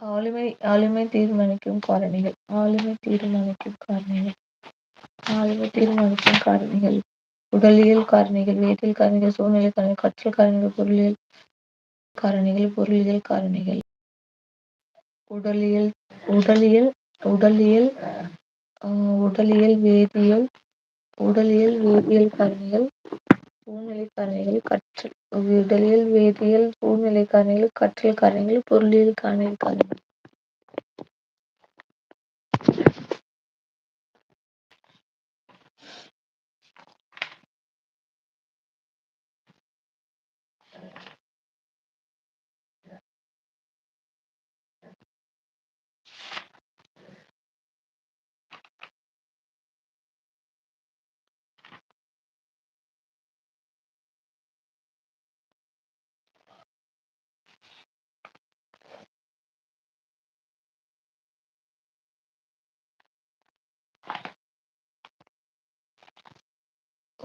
ஆளுமை ஆளுமை தீர்மானிக்கும் காரணிகள். ஆளுமை தீர்மானிக்கும் காரணிகள். ஆளுமை தீர்மானிக்கும் காரணிகள். உடலியல் காரணிகள் வேதியியல் காரணிகள் சூழ்நிலை காரணிகள் கற்றல் காரணிகள் பொருளியல் காரணிகள் பொருளியல் காரணிகள். உடலியல் உடலியல் உடலியல் ஆஹ் உடலியல் வேதியியல் உடலியல் வேதியியல் காரணிகள். சூழ்நிலை காரணிகள் கற்றல். விடலியல் வேதியியல் சூழ்நிலை காரணிகள் கற்றல் காரணிகள் பொருளியல் காரணிகள்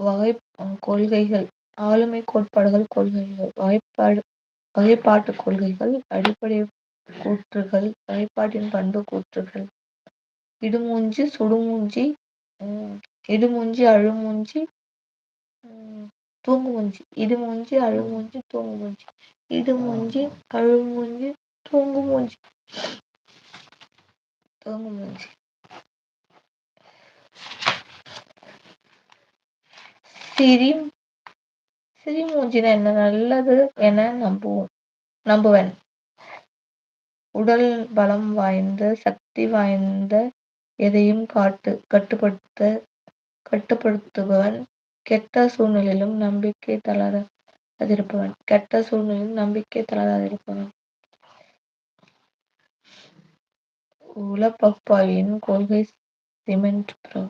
வகை கொள்கைகள் ஆளுமை கோட்பாடுகள் கொள்கைகள் வகைப்பாடு வகைப்பாட்டு கொள்கைகள் அடிப்படை கூற்றுகள் வகைப்பாட்டின் பண்பு கூற்றுகள். இடுமூஞ்சி சுடுமூஞ்சி உம் இடுமூஞ்சி அழுமூஞ்சி உம் தூங்குமூஞ்சி இடுமூஞ்சி அழுமூஞ்சி தூங்குமூஞ்சி இடுமூஞ்சி அழுமூஞ்சி தூங்குமூஞ்சி தூங்குமூஞ்சி. சிரி சிரிமூஞ்சினா என்ன? நல்லது என நம்புவோம் நம்புவேன். உடல் பலம் வாய்ந்த சக்தி வாய்ந்த எதையும் காட்டு கட்டுப்படுத்த கட்டுப்படுத்துபவன். கெட்ட சூழ்நிலையிலும் நம்பிக்கை தளர அதிருப்பவன். கெட்ட சூழ்நிலையிலும் நம்பிக்கை தளராதிருப்பவன் உள கொள்கை சிமெண்ட் ப்ரோ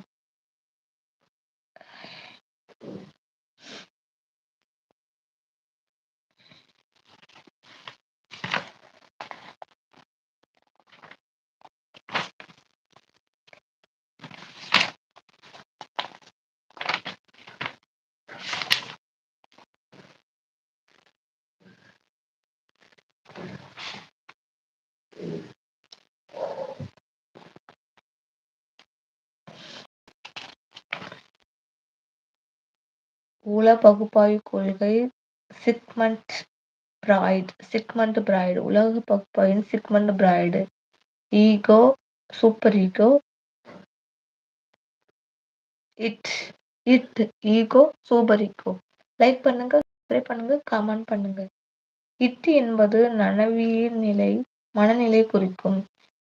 உள பகுப்பாய்வு கொள்கை சிக்மண்ட் பிராய்டு சிக்மண்ட் பிராய்டு உலக பகுப்பாய்வின் Sigmund Freud ego super ego it it ego super ego like பண்ணுங்க சப்ஸ்கிரைப் பண்ணுங்க கமெண்ட் பண்ணுங்க. இட் என்பது நனவியின் நிலை மனநிலை குறிக்கும்.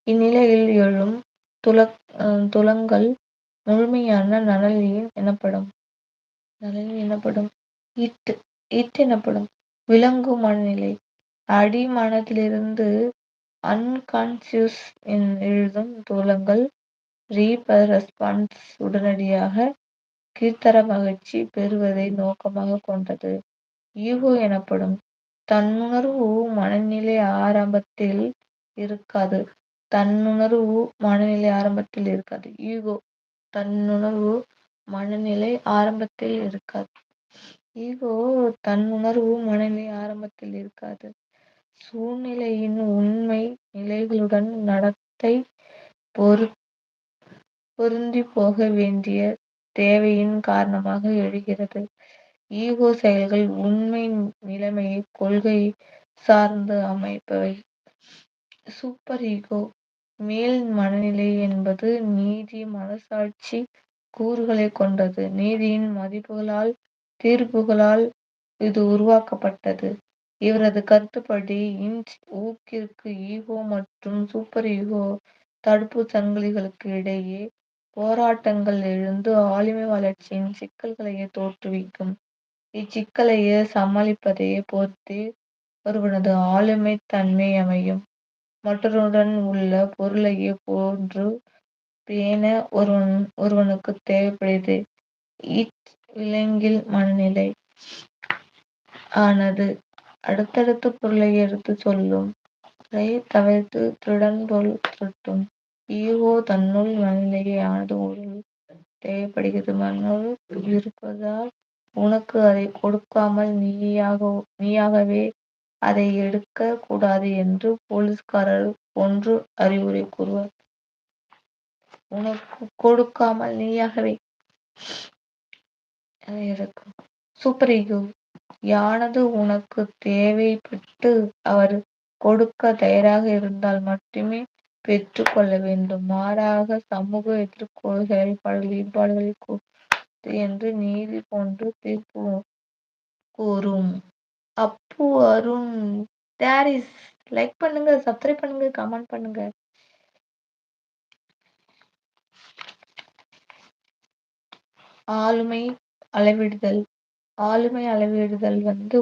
இந்நிலையில் எழும் துல துலங்கள் முழுமையான நனவியல் எனப்படும். நனவியல் எனப்படும். இட் இட் எனப்படும். விளங்கும் மனநிலை. அடிமனத்திலிருந்து அன்கான்சியஸ் எழுதும் தூலங்கள் ரீபர் ரெஸ்பான்ஸ் உடனடியாக கீழ்த்தர மகிழ்ச்சி பெறுவதை நோக்கமாக கொண்டது. ஈகோ எனப்படும். தன்னுணர்வு மனநிலை ஆரம்பத்தில் இருக்காது. தன்னுணர்வு மனநிலை ஆரம்பத்தில் இருக்காது. ஈகோ தன்னுணர்வு மனநிலை ஆரம்பத்தில் இருக்காது ஈகோ தன் உணர்வு மனநிலை ஆரம்பத்தில் இருக்காது. சூழ்நிலையின் உண்மை நிலைகளுடன் நடத்தை பொரு பொருந்தி போக வேண்டிய தேவையின் காரணமாக எழுகிறது. ஈகோ செயல்கள் உண்மை நிலைமையை கொள்கை சார்ந்து அமைப்பவை. சூப்பர் ஈகோ மேல் மனநிலை என்பது நீதி மனசாட்சி கூறுகளைக் கொண்டது. நீதியின் மதிப்புகளால் தீர்ப்புகளால் இது உருவாக்கப்பட்டது. இவரது கருத்துப்படி இன்ச் ஊக்கிற்கு ஈகோ மற்றும் சூப்பர் ஈகோ தடுப்புச் சங்கிலிகளுக்கு இடையே போராட்டங்கள் எழுந்து ஆளுமை வளர்ச்சியின் சிக்கல்களையே தோற்றுவிக்கும். இச்சிக்கலையே சமாளிப்பதைப் பொறுத்தே ஒருவனது ஆளுமைத் தன்மை அமையும். மற்றொருடன் உள்ள பொருளையே போன்று பேண ஒருவன் ஒருவனுக்கு இச் விலங்கியல் மனநிலை. ஆனது அடுத்தடுத்த பொருளை எடுத்து சொல்லும் தவிர்த்து திருடன் போல் திருட்டும். ஈகோ தன்னுள் மனநிலையை ஆனது ஒரு தேவைப்படுகிறது. மற்றொருவனுக்கு இருப்பதால் உனக்கு அதை கொடுக்காமல் நீயாகவே அதை எடுக்க கூடாது என்று போலீஸ்காரர் ஒன்று அறிவுரை கூறுவார். உனக்கு கொடுக்காமல் நீயாகவே இருக்கும் சூப்பர் ஈகோ யானது உனக்கு தேவைப்பட்டு அவர் கொடுக்க தயாராக இருந்தால் மட்டுமே பெற்றுக்கொள்ள வேண்டும். மாறாக சமூக எதிர்க்கோள் செயல்பாடுகள் ஈடுபாடுகளைக் கொடுத்து என்று நீதி போன்று தீர்ப்பு கூறும். அப்பு அருண் டேரிஸ் லைக் பண்ணுங்க சப்ஸ்கிரைப் பண்ணுங்க கமெண்ட் பண்ணுங்க ஆளுமை அளவிடுதல். ஆளுமை அளவிடுதல் வந்து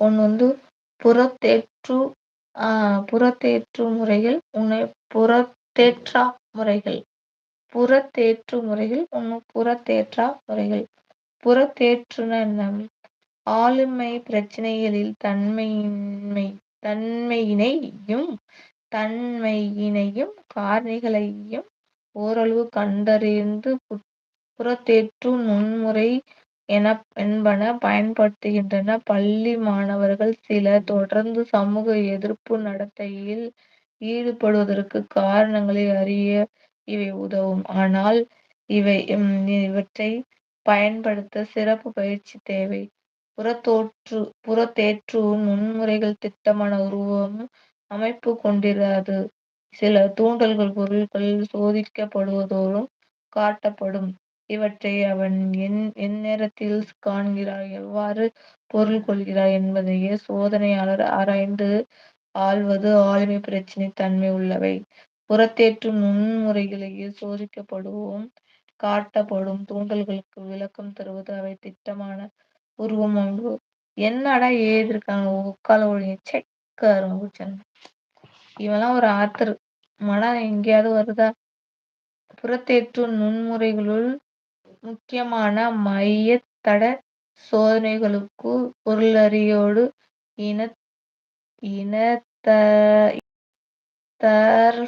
ஒன்று வந்து புறத்தேற்று புறத்தேற்று முறைகள் உன்னை புறத்தேற்றா முறைகள். புறத்தேற்று முறைகள் ஒன்று புறத்தேற்றா முறைகள். புறத்தேற்றுன என்ன? ஆளுமை பிரச்சினைகளில் தன்மையினையும் தன்மையினையும் காரணிகளையும் ஓரளவு கண்டறிந்து புறத்தேற்று நுண்முறை என்பன பயன்படுத்துகின்றன பள்ளி மாணவர்கள் சிலர் தொடர்ந்து சமூக எதிர்ப்பு நடத்தையில் ஈடுபடுவதற்கு காரணங்களை அறிய இவை உதவும். ஆனால் இவை இவற்றை பயன்படுத்த சிறப்பு பயிற்சி தேவை. புறத்தேற்று நுண்முறைகள் திட்டமான உருவம் அமைப்பு கொண்டிராது. சில தூண்டல்கள் பொருள்கள் சோதிக்கப்படுவதோறும் காட்டப்படும். இவற்றை அவன் எந்நேரத்தில் காண்கிறாய் எவ்வாறு பொருள் கொள்கிறாய் என்பதையே சோதனையாளர் ஆராய்ந்து ஆள்வது ஆளுமை பிரச்சினை தன்மை உள்ளவை. புறத்தேற்று நுண்முறைகளையே சோதிக்கப்படுவோம் காட்டப்படும் தூண்டல்களுக்கு விளக்கம் தருவது அவை திட்டமான உருவம் அமைப்பு. என்னடா எழுதியிருக்காங்க உக்கால ஒழுங்கி செக்க இவெல்லாம் ஒரு ஆத்தர் மனம் எங்கேயாவது வருதா? புறத்தேற்று நுண்முறைகளுள் முக்கியமான மையத்தட சோதனைகளுக்கு பொருளறியோடு இனத்தர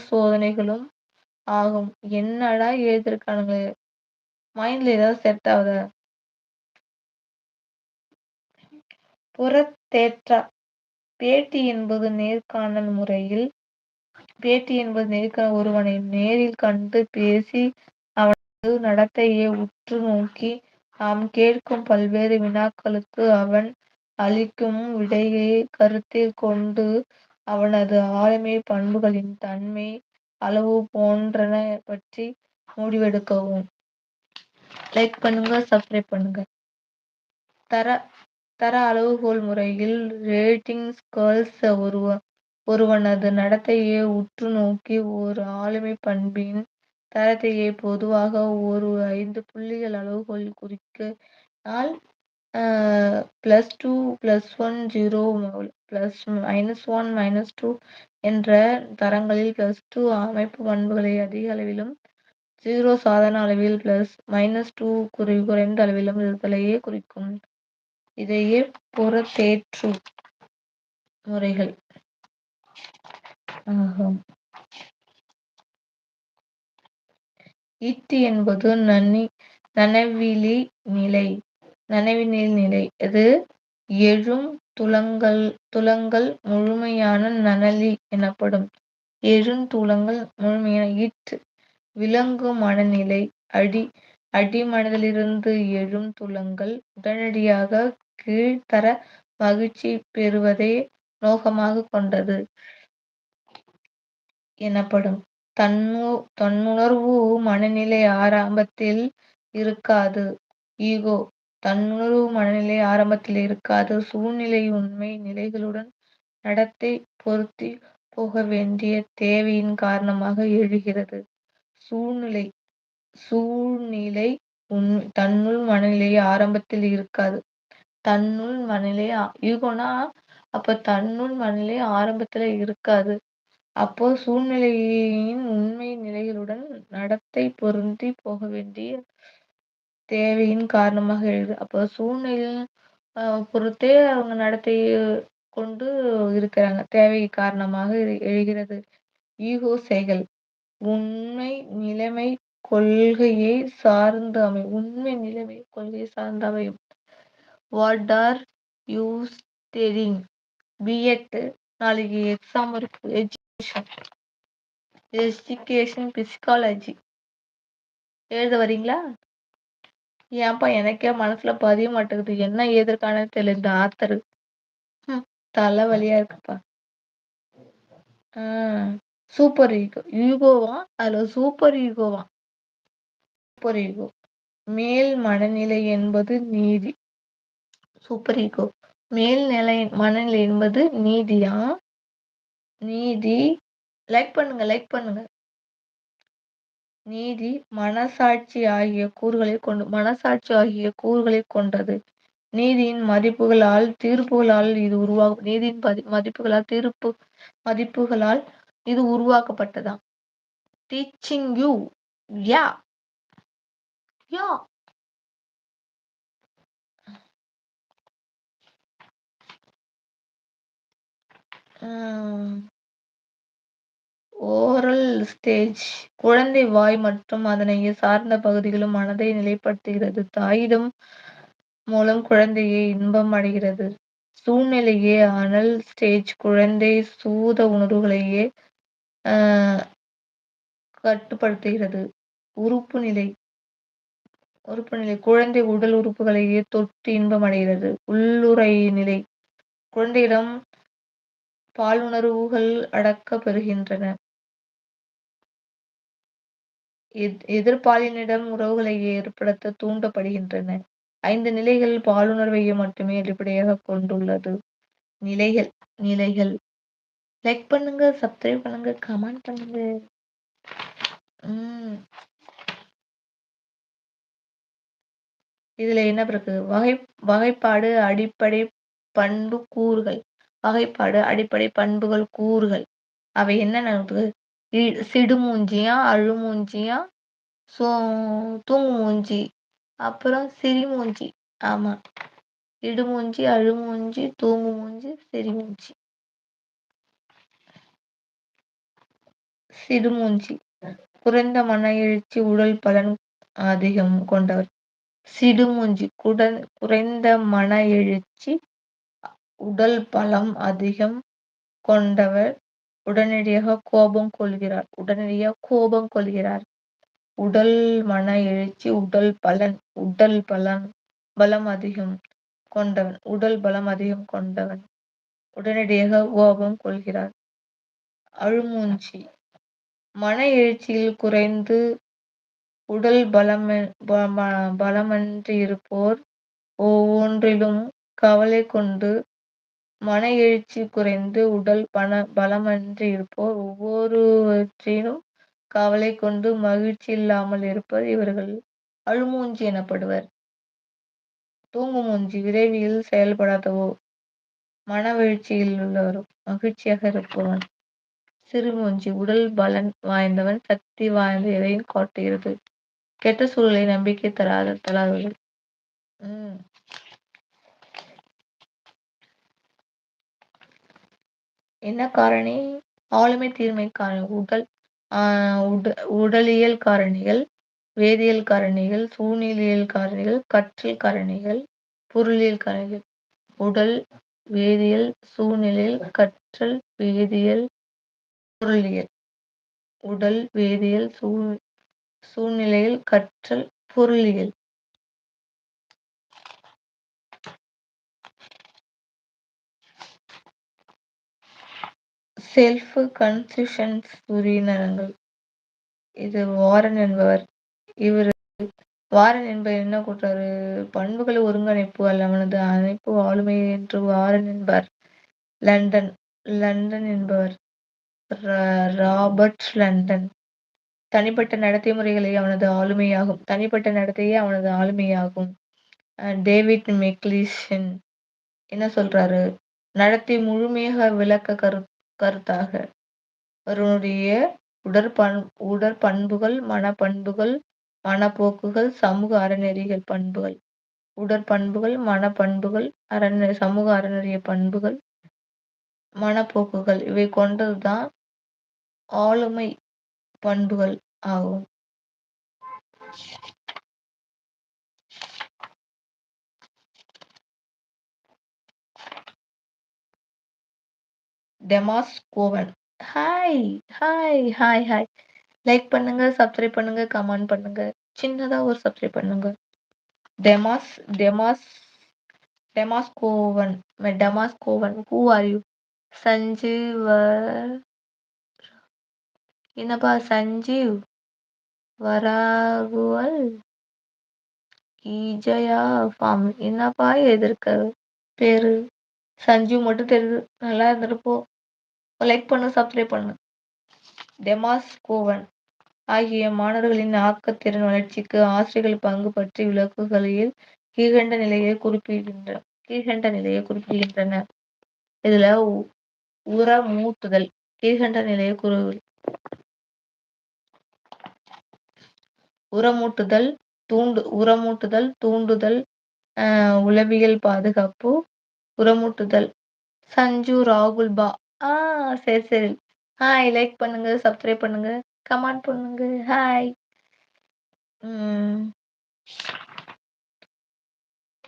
சோதனைகளும் ஆகும். என்னடா எழுதிருக்கானுங்க மைண்ட்ல ஏதாவது செட் ஆவுதா? புறத்தேற்றா பேட்டி என்பது நேர்காணல் முறையில் பேட்டி என்பது ஒருவனை நேரில் கண்டு பேசி அவனது நடத்தையை உற்று நோக்கி நாம் கேட்கும் பல்வேறு வினாக்களுக்கு அவன் அளிக்கும் விடையை கருத்தில் கொண்டு அவனது ஆளுமை பண்புகளின் தன்மை அளவு போன்றன பற்றி முடிவெடுக்கவும். லைக் பண்ணுங்க சப்ஸ்கிரைப் பண்ணுங்க. தர தர அளவுகோல் முறையில் ரேட்டிங் ஸ்கேல்ஸ் ஒருவனது நடத்தையை உற்று நோக்கி ஒரு ஆளுமை பண்பின் தரத்தையே பொதுவாக ஒரு ஐந்து புள்ளிகள் அளவுகோல் அளவுகோலில் ஆஹ் plus two plus one zero minus one minus two என்ற தரங்களில் பிளஸ் டூ அமைப்பு பண்புகளை அதிக அளவிலும் ஜீரோ சாதாரண ப்ளஸ் மைனஸ் டூ குறைந்த அளவிலும் இருத்தலையே குறிக்கும். இதையே புறத்தேற்று முறைகள் ஆகும். இட் என்பது நனவிலி நிலை. நனவினில் நிலை இது எழும் துலங்கல் துலங்கல் முழுமையான நனலி எனப்படும். எழுந்துலங்கல் முழுமையான இட் விலங்கு மனநிலை அடி அடிமனதிலிருந்து எழும் துலங்கள் உடனடியாக கீழ்த்தர மகிழ்ச்சி பெறுவதை நோக்கமாக கொண்டது எனப்படும். தன்னு தன்னுணர்வு மனநிலை ஆரம்பத்தில் இருக்காது. ஈகோ தன்னுணர்வு மனநிலை ஆரம்பத்தில் இருக்காது. சூழ்நிலை உண்மை நிலைகளுடன் நடத்தை பொருத்தி போக வேண்டிய தேவையின் காரணமாக எழுகிறது. சூழ்நிலை சூழ்நிலை உண் தன்னுள் மனநிலை ஆரம்பத்தில் இருக்காது. தன்னுள் மனநிலை ஈகோனா அப்ப தன்னுள் மனநிலை ஆரம்பத்துல இருக்காது. அப்போ சூழ்நிலையின் உண்மை நிலைகளுடன் நடத்தை பொருந்தி போக வேண்டிய தேவையின் காரணமாக எழுது. அப்போ சூழ்நிலை பொறுத்தே அவங்க நடத்தையை கொண்டு இருக்கிறாங்க. தேவை காரணமாக எழுகிறது. ஈகோ செயல் உண்மை நிலைமை கொள்கையை சார்ந்து அமையும். உண்மை நிலைமை கொள்கையை சார்ந்து அமையும். What are you studying B Ed நாளைக்கு எக்ஸாம் இருக்கு. எஜுகேஷன் பிசிக்காலஜி எழுத வரீங்களா? ஏன்பா எனக்கே மனசுல பதிய மாட்டேங்குது. என்ன ஏதுக்கானது தெரியல இந்த ஆத்தரு. தலைவலியா இருக்குப்பா. Super ego. ஈகோவா? அதுல சூப்பர் ஈகோவா? Super ego. மேல் மனநிலை என்பது நீதி. Super ego. மேல் நிலை மனநிலை என்பது நீதியா? நீதி லைக் பண்ணுங்க லைக் பண்ணுங்க. நீதி மனசாட்சி ஆகிய கூறுகளை கொண்டு மனசாட்சி ஆகிய கூறுகளை கொண்டது. நீதியின் மதிப்புகளால் தீர்ப்புகளால் இது உருவாகும். நீதியின் பதி மதிப்புகளால் தீர்ப்பு மதிப்புகளால் இது உருவாக்கப்பட்டதாம். Teaching you yeah yeah oral stage குழந்தை வாய் மற்றும் அதனை சார்ந்த பகுதிகளும் மனதை நிலைப்படுத்துகிறது. தாயிடம் மூலம் குழந்தையை இன்பம் அடைகிறது. சூழ்நிலையே அனல் ஸ்டேஜ் குழந்தை சூத உணர்வுகளையே கட்டுப்படுத்துகிறது. உறுப்பு நிலை உறுப்பு நிலை குழந்தை உடல் உறுப்புகளையே தொட்டு இன்பம் அடைகிறது. உள்ளுறை நிலை குழந்தையிடம் பாலுணர்வுகள் அடக்கப் பெறுகின்றன. எதிர்பாலினிடம் உறவுகளை ஏற்படுத்த தூண்டப்படுகின்றன. ஐந்து நிலைகள் பாலுணர்வையை மட்டுமே அடிப்படையாக கொண்டுள்ளது. நிலைகள் நிலைகள் லைக் பண்ணுங்க, சப்ஸ்கிரைப் பண்ணுங்க, கமெண்ட் பண்ணுங்க. உம் இதுல என்ன இருக்கு? வகை வகைப்பாடு அடிப்படை பண்பு கூறுகள் வகைப்பாடு அடிப்படை பண்புகள் கூறுகள். அவை என்னென்ன இருக்கு? இ சிடுமூஞ்சியா? அழுமூஞ்சியா? சோ தூங்குமூஞ்சி. அப்புறம் சிரிமூஞ்சி. ஆமா. இடுமூஞ்சி, அழுமூஞ்சி, தூங்குமூஞ்சி, சிரிமூஞ்சி. சிடுமூஞ்சி குறைந்த மன எழுச்சி உடல் பலன் அதிகம் கொண்டவர். சிடுமூஞ்சி குடன் குறைந்த மன எழுச்சி உடல் பலம் அதிகம் கொண்டவர். உடனடியாக கோபம் கொள்கிறார். உடனடியாக கோபம் கொள்கிறார். உடல் மன எழுச்சி உடல் பலன் உடல் பலன் பலம் அதிகம் கொண்டவன். உடல் பலம் அதிகம் கொண்டவன். உடனடியாக கோபம் கொள்கிறார். அழுமூஞ்சி மன எழுச்சியில் குறைந்து உடல் பலம் ப பலமன்றியிருப்போர். ஒவ்வொன்றிலும் கவலை கொண்டு மன எழுச்சி குறைந்து உடல் பண பலமன்றி இருப்போர் ஒவ்வொருவற்றிலும் கவலை கொண்டு மகிழ்ச்சி இல்லாமல் இருப்பர் இவர்கள் அழுமூஞ்சி எனப்படுவர். தூங்குமூஞ்சி விரைவில் செயல்படாதவோ மனவெழுச்சியுள்ளவரும் மகிழ்ச்சியாக இருப்பவன். சிறுமூஞ்சி உடல் பலன் வாய்ந்தவன் சக்தி வாய்ந்த எதையும் காட்டுகிறது. கெட்ட சூழலை நம்பிக்கை தராத தராதவர்கள். உம் என்ன காரணி? ஆளுமை தீர்மை காரணி. உடல் ஆஹ் உட உடலியல் காரணிகள், வேதியியல் காரணிகள், சூழ்நிலையியல் காரணிகள், கற்றல் காரணிகள், பொருளியல் காரணிகள் உடல் வேதியியல் சூழ்நிலையில் கற்றல் வேதியியல் பொருளியல் உடல் வேதியியல் சூழ் சூழ்நிலையில் கற்றல் பொருளியல் செல்ஃப் கன்சிஷன்ஸ் உயிரினங்கள் இது வாரன் என்பவர். இவர் வாரன் என்பவர் என்ன கூட்டாரு பண்புகளை ஒருங்கிணைப்பு அல்ல அவனது அமைப்பு ஆளுமை என்று வாரன் என்பார். லண்டன் லண்டன் என்பவர். Robert London. தனிப்பட்ட நடத்தை முறைகளே அவனது ஆளுமையாகும். தனிப்பட்ட நடத்தையே அவனது ஆளுமையாகும். டேவிட் மெக்லிஷன். என்ன சொல்றாரு? நடத்தை முழுமையாக விளக்க கரு கருத்தாக. ஒருவனுடைய உடற்பண் உடற்பண்புகள் மனப்பண்புகள் மனப்போக்குகள் சமூக அறநெறிகள் பண்புகள். உடற்பண்புகள் மனப்பண்புகள் அறநெறி சமூக அறநெறிய பண்புகள் மனப்போக்குகள் இவை கொண்டதுதான் ஆளுமை பண்புகள் ஆகும். டெமாஸ் கோவன் hi hi hi hi like பண்ணுங்க சப்ஸ்கிரைப் பண்ணுங்க கமெண்ட் பண்ணுங்க. சின்னதா ஒரு சப்ஸ்கிரைப் பண்ணுங்க. டெமாஸ் டெமாஸ் டெமாஸ் கோவன் டெமாஸ் கோவன் ஹூ ஆர் யூ சஞ்சீவ் என்னப்பா சஞ்சீவ்? வராகுவல்? ஈஜயா ஃபார்ம். என்னப்பா எதிர்க்க? பேரு? சஞ்சீவ் மட்டும் தெரியுது. நல்லா இருந்துட்டு லைக் பண்ணு சப்ஸ்கிரைப் பண்ணு. டெமாஸ் கோவன் ஆகிய மாணவர்களின் ஆக்கத்திறன் வளர்ச்சிக்கு ஆசிரியர்கள் பங்கு பற்றி விளக்குகளில் கீழ்கண்ட நிலையை குறிப்பிடுகின்ற கீழ்கண்ட நிலையை குறிப்பிடுகின்றன. இதுல உரமூட்டுதல் கீழ்கண்ட நிலையை குறி உரமூட்டுதல் தூண்டு உரமூட்டுதல் தூண்டுதல் உளவியல் பாதுகாப்பு உரமூட்டுதல் சஞ்சு ராகுல் பா. ஆ சரி சரி. ஹாய் லைக் பண்ணுங்க சப்ஸ்கிரைப் பண்ணுங்க கமெண்ட் பண்ணுங்க. ஹாய்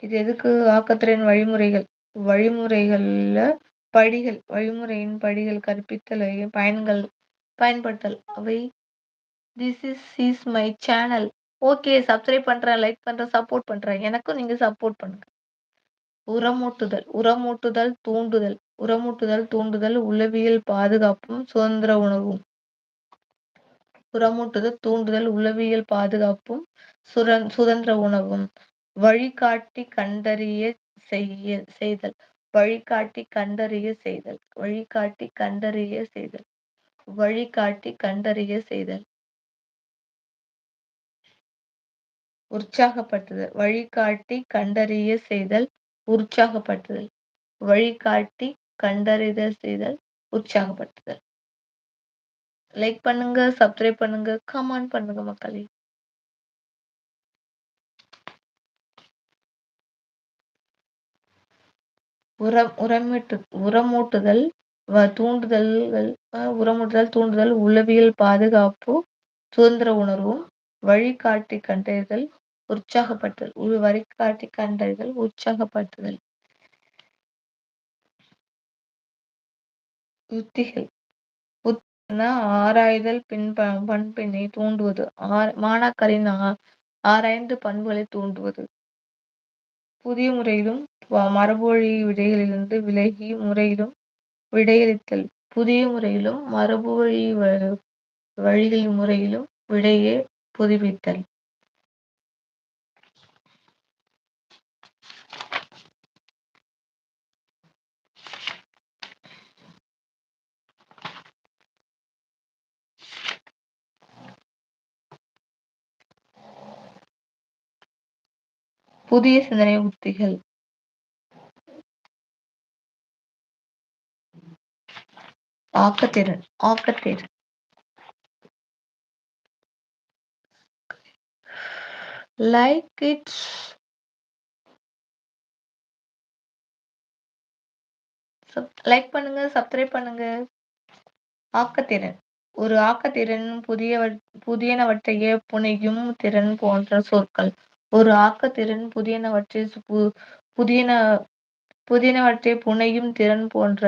இது எதுக்கு? ஆக்கத்திறன் வழிமுறைகள். வழிமுறைகள்ல படிகள். வழிமுறையின் படிகள் கற்பித்தல் பயன்கள் பயன்படுத்தல். அவை this is is my channel okay subscribe பண்றேன் லைக் பண்றேன் சப்போர்ட் பண்றேன். எனக்கும் நீங்க சப்போர்ட் பண்ணுங்க. உரமூட்டுதல் உரமூட்டுதல் தூண்டுதல் உரமூட்டுதல் தூண்டுதல் உளவியல் பாதுகாப்பும் சுதந்திர உணவும். உரமூட்டுதல் தூண்டுதல் உளவியல் பாதுகாப்பும் சுதந்திர உணவும். வழிகாட்டி கண்டறிய செய்ய செய்தல். வழிகாட்டி கண்டறிய செய்தல். வழிகாட்டி கண்டறிய செய்தல். வழிகாட்டி கண்டறிய செய்தல். உற்சாகப்படுத்துதல். வழிகாட்டி கண்டறிய செய்தல். உற்சாகப்படுத்துதல். வழிகாட்டி கண்டறிதல் செய்தல் உற்சாகப்படுத்துதல். லைக் பண்ணுங்க சப்ஸ்கிரைப் பண்ணுங்க கமெண்ட் பண்ணுங்க மக்களே. உரம் உரமிட்டு உரமூட்டுதல் தூண்டுதல்கள் உரமூட்டுதல் தூண்டுதல் உளவியல் பாதுகாப்பு சுதந்திர உணர்வும் வழிகாட்டி கண்டறிதல் உற்சாகப்படுத்துதல். வழிகாட்டி கண்டறிதல் உற்சாகப்படுத்துதல். உத்திகள். ஆராய்தல் பின் பண்பினை தூண்டுவது. மாணாக்கரின் ஆராய்ந்து பண்புகளை தூண்டுவது. புதிய முறையிலும் மரபுவழி விடைகளிலிருந்து விலகி முறையிலும் விடையளித்தல். புதிய முறையிலும் மரபுவழி வழிகளின் முறையிலும் விடையே புதுப்பித்தல். புதிய சிந்தனை உத்திகள். ஆக்கத்திறன் ஆக்கத்திறன். லைக் இட் லைக் பண்ணுங்க சப்ஸ்கிரைப் பண்ணுங்க. ஆக்கத்திறன். ஒரு ஆக்கத்திறன் புதிய புதியனவற்றையே புனையும் திறன் போன்ற சொற்கள். ஒரு ஆக்கத்திறன் புதியனவற்றை புதியன புதியனவற்றை புனையும் திறன் போன்ற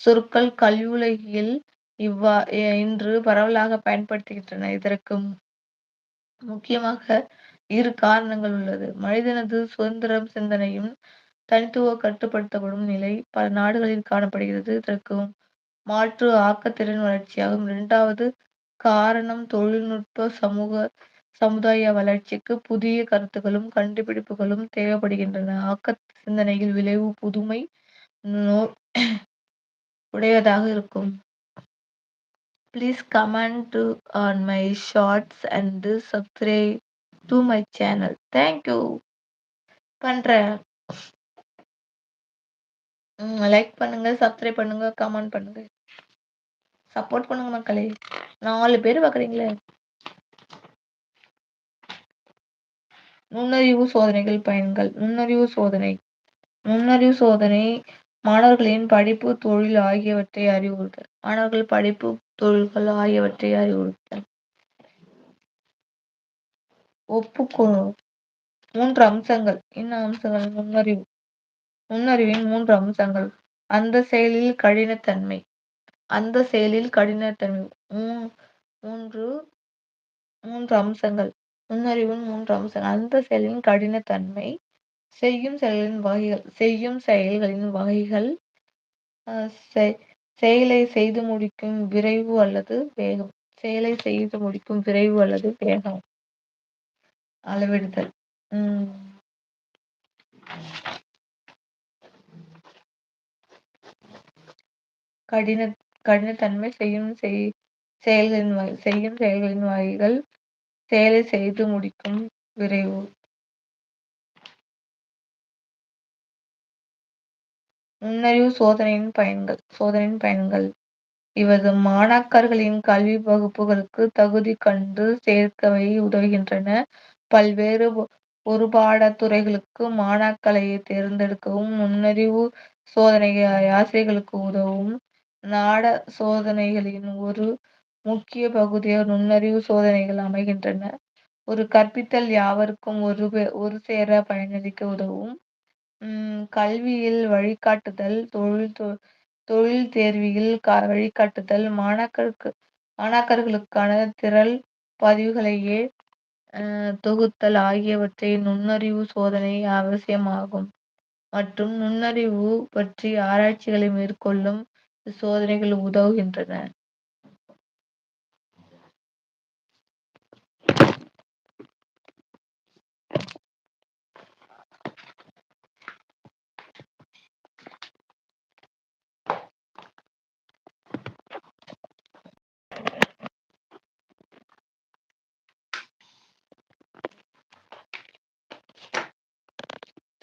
சொற்கள் கல்வியுலகில் இவ்வா இன்று பரவலாக பயன்படுத்துகின்றன. இதற்கு முக்கியமாக இரு காரணங்கள் உள்ளது. மனிதனது சுதந்திரம் சிந்தனையும் தனித்துவ கட்டுப்படுத்தப்படும் நிலை பல நாடுகளில் காணப்படுகிறது. இதற்கு மாற்று ஆக்கத்திறன் வளர்ச்சியாகும். இரண்டாவது காரணம் தொழில்நுட்ப சமூக சமுதாய வளர்ச்சிக்கு புதிய கருத்துக்களும் கண்டுபிடிப்புகளும் தேவைப்படுகின்றன. ஆக்கத் சிந்தனையில் விளைவு புதுமை உடையதாக இருக்கும். Please comment to on my shorts and subscribe to my channel. Thank you. பண்றேன். லைக் பண்ணுங்க, சப்ஸ்கிரைப் பண்ணுங்க, கமெண்ட் பண்ணுங்க. சப்போர்ட் பண்ணுங்க மக்களே. நாலு பேர் பார்க்குறீங்களே. நுண்ணறிவு சோதனைகள் பயன்கள். நுண்ணறிவு சோதனை. நுண்ணறிவு சோதனை மாணவர்களின் படிப்பு தொழில் ஆகியவற்றை அறிவுறுத்தல். மாணவர்கள் படிப்பு தொழில்கள் ஆகியவற்றை அறிவுறுத்தல். ஒப்புக்கொழு மூன்று அம்சங்கள். என்ன அம்சங்கள்? நுண்ணறிவு. நுண்ணறிவின் மூன்று அம்சங்கள். அந்த செயலில் கடினத்தன்மை. அந்த செயலில் கடினத்தன்மை. மூன்று மூன்று அம்சங்கள். நுண்ணறிவின் மூன்று அம்சங்கள் அந்த செயலின் கடினத்தன்மை செய்யும் செயல்களின் வகைகள் செய்யும் செயல்களின் வகைகள் செயலை செய்து முடிக்கும் விரைவு அல்லது வேகம். செயலை செய்து முடிக்கும் விரைவு அல்லது வேகம். அளவிடுதல். கடின கடினத்தன்மை செய்யும் செய் செயல்களின் வகை செய்யும் செயல்களின் வகைகள் செயலை செய்து முடிக்கும் விரைவு நுண்ணறிவு சோதனையின் பயன்கள் சோதனையின் பயன்கள் இவரது மாணாக்கர்களின் கல்வி வகுப்புகளுக்கு தகுதி கண்டு சேர்க்கவை உதவுகின்றன. பல்வேறு ஒரு துறைகளுக்கு மாணாக்களை தேர்ந்தெடுக்கவும் நுண்ணறிவு சோதனை ஆசிரியர்களுக்கு உதவும். நாட சோதனைகளின் ஒரு முக்கிய பகுதியாக நுண்ணறிவு சோதனைகள் அமைகின்றன. ஒரு கற்பித்தல் யாவருக்கும் ஒரு சேர பயனளிக்க உதவும். உம் கல்வியில் வழிகாட்டுதல் தொழில் தொழில் தேர்வில் வழிகாட்டுதல் மாணாக்கருக்கு மாணாக்கர்களுக்கான திரள் பதிவுகளையே தொகுத்தல் ஆகியவற்றை நுண்ணறிவு சோதனை அவசியமாகும் மற்றும் நுண்ணறிவு பற்றி ஆராய்ச்சிகளை மேற்கொள்ளும் இச்சோதனைகள் உதவுகின்றன.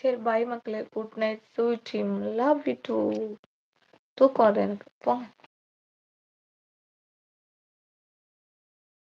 சரி பாய் மக்களே good night sweet dream love you too தூக்கம் வருது எனக்கு போங்க